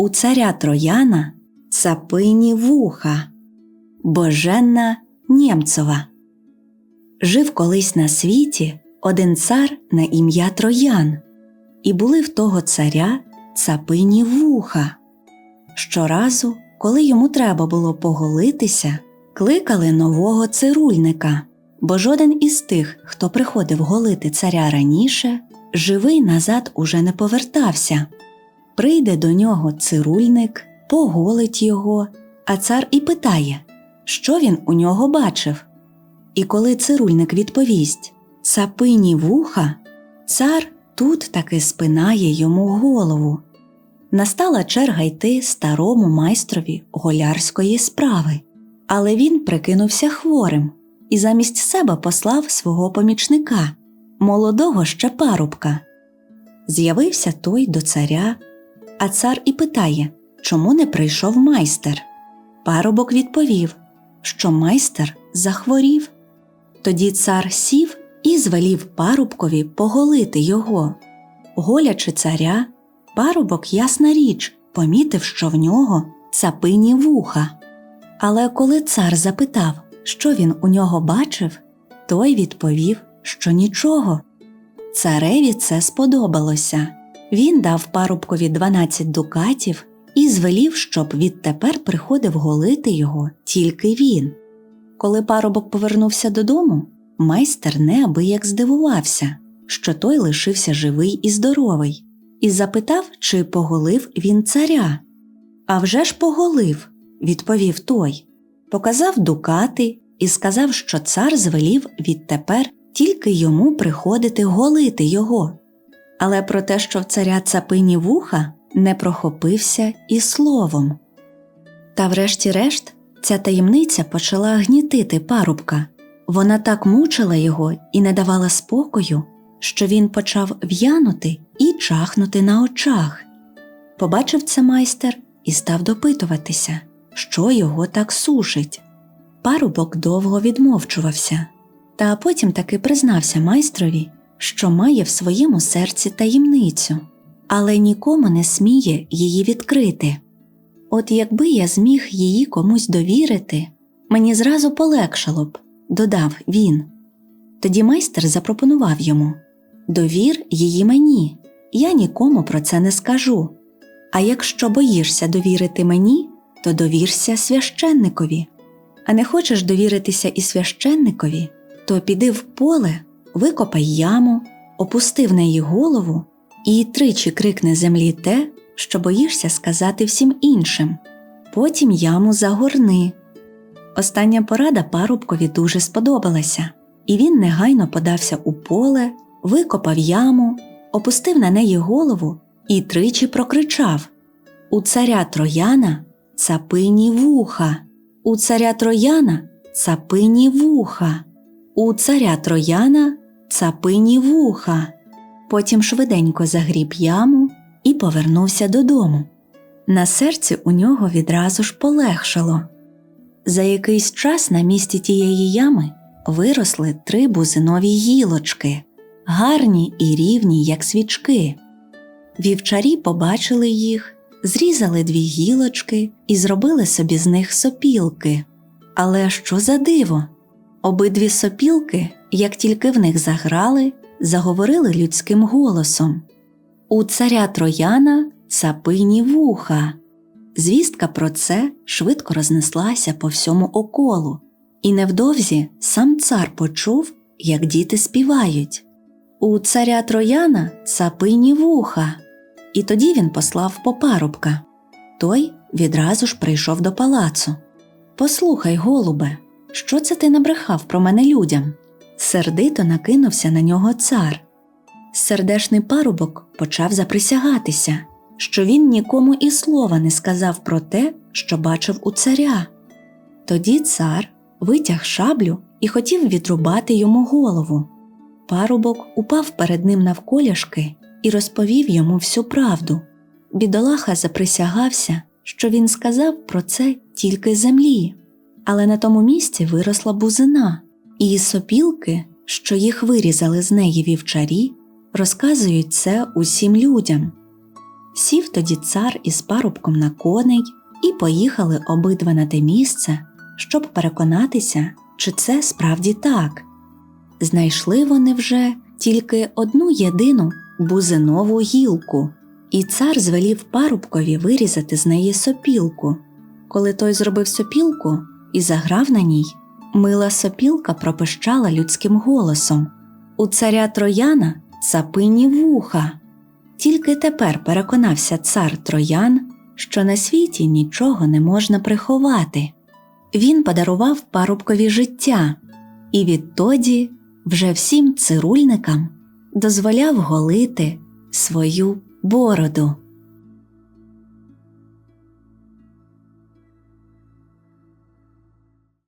у царя Трояна цапині вуха. Боженна Нємцова. Жив колись на світі один цар на ім'я Троян, і були в того царя цапині вуха. Щоразу, коли йому треба було поголитися, кликали нового цирульника, бо жоден із тих, хто приходив голити царя раніше, живий назад уже не повертався. Прийде до нього цирульник, поголить його, а цар і питає, що він у нього бачив. І коли цирульник відповість цапині вуха, цар тут таки спинає йому голову. Настала черга йти старому майстрові голярської справи, але він прикинувся хворим і замість себе послав свого помічника, молодого ще парубка. З'явився той до царя, а цар і питає, чому не прийшов майстер. Парубок відповів, що майстер захворів. Тоді цар сів і звелів парубкові поголити його. Голячи царя, парубок, ясна річ, помітив, що в нього цапині вуха. Але коли цар запитав, що він у нього бачив, той відповів, що нічого. Цареві це сподобалося. Він дав парубкові 12 дукатів і звелів, щоб відтепер приходив голити його тільки він. Коли парубок повернувся додому, майстер неабияк здивувався, що той лишився живий і здоровий, і запитав, чи поголив він царя. «А вже ж поголив, відповів той, показав дукати і сказав, що цар звелів відтепер тільки йому приходити голити його. Але про те, що в царя цапині вуха, не прохопився і словом. Та врешті-решт ця таємниця почала гнітити парубка. Вона так мучила його і не давала спокою, що він почав в'янути і чахнути на очах. Побачив це майстер і став допитуватися, що його так сушить. Парубок довго відмовчувався, та потім таки признався майстрові, що має в своєму серці таємницю, але нікому не сміє її відкрити. От якби я зміг її комусь довірити, мені зразу полегшало б, додав він. Тоді майстер запропонував йому довір її мені, я нікому про це не скажу. А якщо боїшся довірити мені, то довірся священникові. А не хочеш довіритися і священникові, то піди в поле, викопай яму, опусти в неї голову і тричі крикне землі те, що боїшся сказати всім іншим. Потім яму загорни. Остання порада парубкові дуже сподобалася, і він негайно подався у поле, викопав яму, опустив на неї голову і тричі прокричав У царя Трояна цапині вуха, у царя Трояна цапині вуха, у царя Трояна цапині вуха. Потім швиденько загріб яму і повернувся додому. На серці у нього відразу ж полегшало. За якийсь час на місці тієї ями виросли три бузинові гілочки, гарні і рівні, як свічки. Вівчарі побачили їх, зрізали дві гілочки і зробили собі з них сопілки. Але що за диво? Обидві сопілки, як тільки в них заграли, заговорили людським голосом У царя Трояна цапині вуха. Звістка про це швидко рознеслася по всьому околу, і невдовзі сам цар почув, як діти співають У царя Трояна цапині вуха. І тоді він послав по парубка. Той відразу ж прийшов до палацу. Послухай, голубе, що це ти набрехав про мене людям? Сердито накинувся на нього цар. Сердешний парубок почав заприсягатися, що він нікому і слова не сказав про те, що бачив у царя. Тоді цар витяг шаблю і хотів відрубати йому голову. Парубок упав перед ним навколішки і розповів йому всю правду. Бідолаха заприсягався, що він сказав про це тільки землі, але на тому місці виросла бузина, і сопілки, що їх вирізали з неї вівчарі, розказують це усім людям. Сів тоді цар із парубком на коней і поїхали обидва на те місце, щоб переконатися, чи це справді так. Знайшли вони вже тільки одну єдину бузинову гілку, і цар звелів парубкові вирізати з неї сопілку. Коли той зробив сопілку і заграв на ній, мила сопілка пропищала людським голосом У царя Трояна цапині вуха. Тільки тепер переконався цар Троян, що на світі нічого не можна приховати. Він подарував парубкові життя, і відтоді вже всім цирульникам дозволяв голити свою бороду.